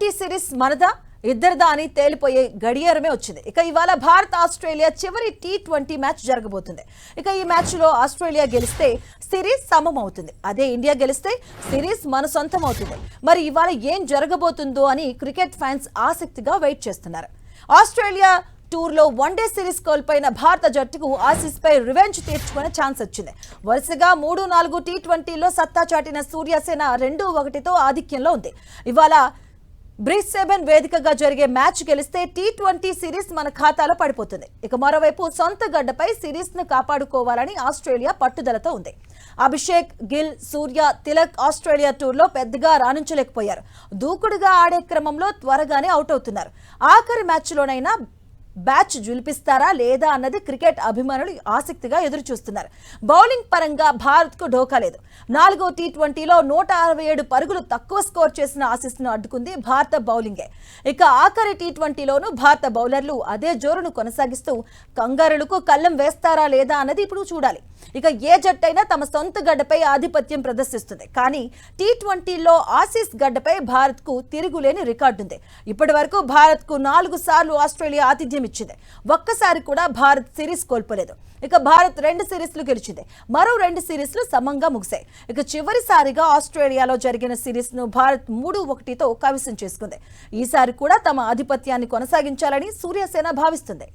Twenty series మనదా ఇద్దరిదా అని తేలిపోయే గడియారమే వచ్చింది. ఇక ఇవాళ భారత్ ఆస్ట్రేలియా చివరి టీ ట్వంటీ మ్యాచ్ జరగబోతుంది. ఇక ఈ మ్యాచ్లో ఆస్ట్రేలియా గెలిస్తే సిరీస్ సమం అవుతుంది అదే ఇండియా గెలిస్తే సిరీస్ మన సొంతం అవుతుంది మరి ఇవాళ ఏం జరగబోతుందో అని క్రికెట్ ఫ్యాన్స్ ఆసక్తిగా వెయిట్ చేస్తున్నారు. ఆస్ట్రేలియా టూర్లో వన్డే సిరీస్ కోల్పోయిన భారత జట్టుకు ఆసీస్పై రివెంజ్ తీర్చుకునే ఛాన్స్ వచ్చింది. వరుసగా మూడు నాలుగు టీ ట్వంటీలో సత్తా చాటిన సూర్యసేన రెండు ఒకటితో ఆధిక్యంలో ఉంది. ఇవాళ బ్రిస్ సెవెన్ వేదికగా జరిగే మ్యాచ్ గెలిస్తే టీ ట్వంటీ సిరీస్ మన ఖాతాలో పడిపోతుంది. ఇక మరోవైపు సొంత గడ్డపై సిరీస్ను కాపాడుకోవాలని ఆస్ట్రేలియా పట్టుదలతో ఉంది. అభిషేక్ గిల్ సూర్య తిలక్ ఆస్ట్రేలియా టూర్లో పెద్దగా రాణించలేకపోయారు. దూకుడుగా ఆడే క్రమంలో త్వరగానే అవుట్ అవుతున్నారు. ఆఖరి మ్యాచ్లోనైనా బ్యాచ్ జులిపిస్తారా లేదా అన్నది క్రికెట్ అభిమానులు ఆసక్తిగా ఎదురు చూస్తున్నారు బౌలింగ్ పరంగా భారత్కు ఢోకా లేదు. నాలుగో టీ ట్వంటీలో నూట అరవై ఏడు పరుగులు తక్కువ స్కోర్ చేసిన ఆసీస్ను అడ్డుకుంది భారత బౌలింగే. ఇక ఆఖరి టీ ట్వంటీలోనూ భారత బౌలర్లు అదే జోరును కొనసాగిస్తూ కంగారులకు కళ్ళం వేస్తారా లేదా అన్నది ఇప్పుడు చూడాలి. ఇక ఏ జట్టైనా తమ సొంత గడ్డపై ఆధిపత్యం ప్రదర్శిస్తుంది. కానీ టీ ట్వంటీలో ఆసీస్ గడ్డపై భారత్కు తిరుగులేని రికార్డుంది. ఇప్పటి వరకు భారత్కు నాలుగు సార్లు ఆస్ట్రేలియా ఆతిథ్యం ఇచ్చింది. ఒక్కసారి కూడా భారత్ సిరీస్ కోల్పోలేదు. ఇక భారత్ రెండు సిరీస్లు గెలిచింది. మరో రెండు సిరీస్లు సమంగా ముగిశాయి. ఇక చివరిసారిగా ఆస్ట్రేలియాలో జరిగిన సిరీస్ను భారత్ మూడు ఒకటితో కవిసం చేసుకుంది. ఈసారి కూడా తమ ఆధిపత్యాన్ని కొనసాగించాలని సూర్యసేన భావిస్తుంది.